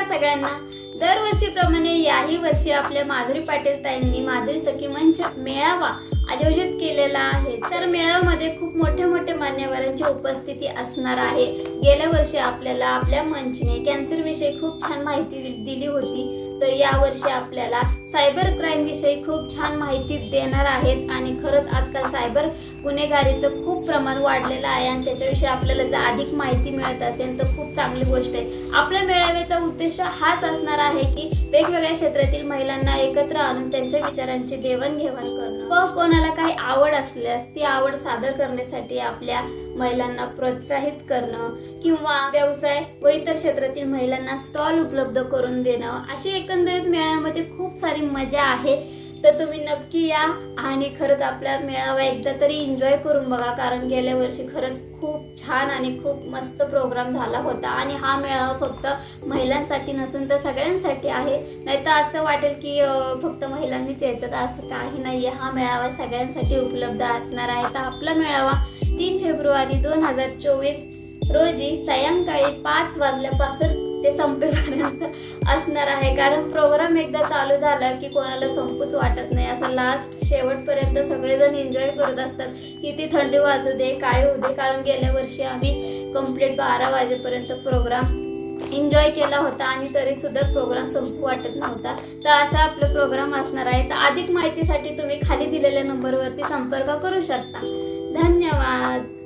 सगळ्यांना. दरवर्षीप्रमाणे याही वर्षी आपल्या माधुरी पाटील ताईंनी माधुरी सखी मंच मेळावा आयोजित केलेला आहे. तर मेळाव्यामध्ये खूप मोठ्या मोठ्या मान्यवरांची उपस्थिती असणार आहे. गेल्या वर्षी आपल्याला आपल्या मंचने कॅन्सरविषयी खूप छान माहिती दिली होती. तर यावर्षी आपल्याला सायबर क्राईम विषयी खूप छान माहिती देणार आहेत. आणि खरंच आजकाल सायबर गुन्हेगारीचं खूप प्रमाण वाढलेलं आहे. आणि त्याच्याविषयी आपल्याला जर अधिक माहिती मिळत असेल तर खूप चांगली गोष्ट आहे. आपल्या मेळाव्याचा उद्देश हाच असणार आहे की वेगवेगळ्या क्षेत्रातील महिलांना एकत्र आणून त्यांच्या विचारांची देवाणघेवाण करणं. व कोणाला काही आवड असल्यास ती आवड सादर करण्यासाठी आपल्या महिलांना प्रोत्साहित करणं किंवा व्यवसाय व इतर क्षेत्रातील महिलांना स्टॉल उपलब्ध करून देणं अशी एकंदरीत मेळ्यामध्ये खूप सारी मजा आहे. तर तुम्ही नक्की या आणि खरंच आपला मेळावा एकदा तरी एन्जॉय करून बघा कारण गेल्या वर्षी खरंच खूप छान आणि खूप मस्त प्रोग्राम झाला होता. आणि हा मेळावा फक्त महिलांसाठी नसून तर सगळ्यांसाठी आहे. नाही तर असं वाटेल की फक्त महिलांनीच यायचं. तर असं काही नाही आहे हा मेळावा सगळ्यांसाठी उपलब्ध असणार आहे. तर आपला मेळावा तीन फेब्रुवारी दोन हजार चोवीस रोजी सायंकाळी पाच वाजल्यापासून ते संपेपर्यंत असणार आहे. कारण प्रोग्राम एकदा चालू झाला की कोणाला संपूच वाटत नाही. असं लास्ट शेवटपर्यंत सगळेजण एन्जॉय करत असतात. किती थंडी वाजू दे काय होऊ दे. कारण गेल्या वर्षी आम्ही कंप्लीट बारा वाजेपर्यंत प्रोग्राम एन्जॉय केला होता आणि तरी सुद्धा प्रोग्राम संपू वाटत नव्हता. तर असा आपला प्रोग्राम असणार आहे. तर अधिक माहितीसाठी तुम्ही खाली दिलेल्या नंबरवरती संपर्क करू शकता. धन्यवाद.